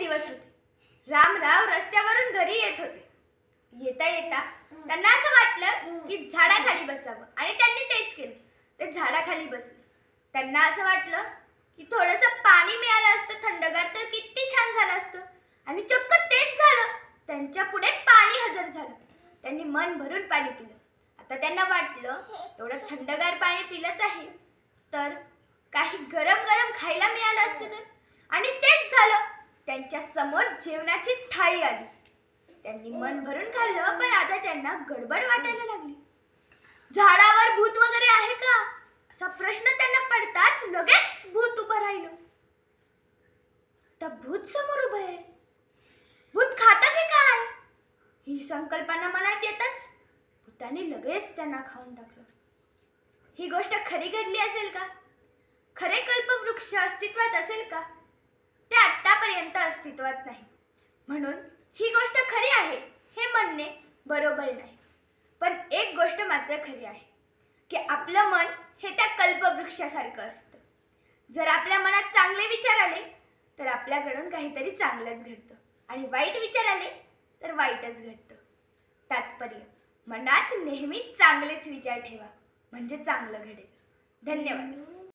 दिवस होते. रामराव रस्त्यावरून घरी येत होते. येता येता त्यांना असं वाटलं की झाडाखाली बसावं आणि त्यांनी तेच केलं. ते झाडाखाली बसले. त्यांना असं वाटलं की थोडंसं पाणी मिळालं असतं थंडगार तर किती छान झालं असतं. आणि चक्क तेच झालं. त्यांच्या पुढे पाणी हजर झालं. त्यांनी मन भरून पाणी पिलं. आता त्यांना वाटलं एवढं थंडगार पाणी पिलंच आहे तर काही गरम गरम खायला मिळालं असतं तर आणि तेच झालं त्यांच्या समोर जेवणाची थाळी आली. त्यांनी मन भरून खाल्लं पण आता त्यांना गडबड वाटायला लागली. झाडावर भूत वगैरे आहे का? असा प्रश्न त्यांना पडताच लगेच भूत उभं राहिलं. तर भूत समोर उभं आहे. भूत खातं की काय? ही संकल्पना मनात येतच. भूताने लगेच त्यांना खाऊन टाकलं. ही गोष्ट खरी घडली असेल का? खरे कल्पवृक्ष अस्तित्वात असेल का? त्यात आतापर्यंत अस्तित्वात नाही. म्हणून ही गोष्ट खरी आहे हे म्हणणे बरोबर नाही. पण एक गोष्ट मात्र खरी आहे की आपलं मन हे त्या कल्पवृक्षासारखं असतं. जर आपल्या मनात चांगले विचार आले तर आपल्याकडून काहीतरी चांगलंच घडतं. आणि वाईट विचार आले तर वाईटच घडतं. तात्पर्य मनात नेहमी चांगलेच विचार ठेवा म्हणजे चांगलं घडेल. धन्यवाद.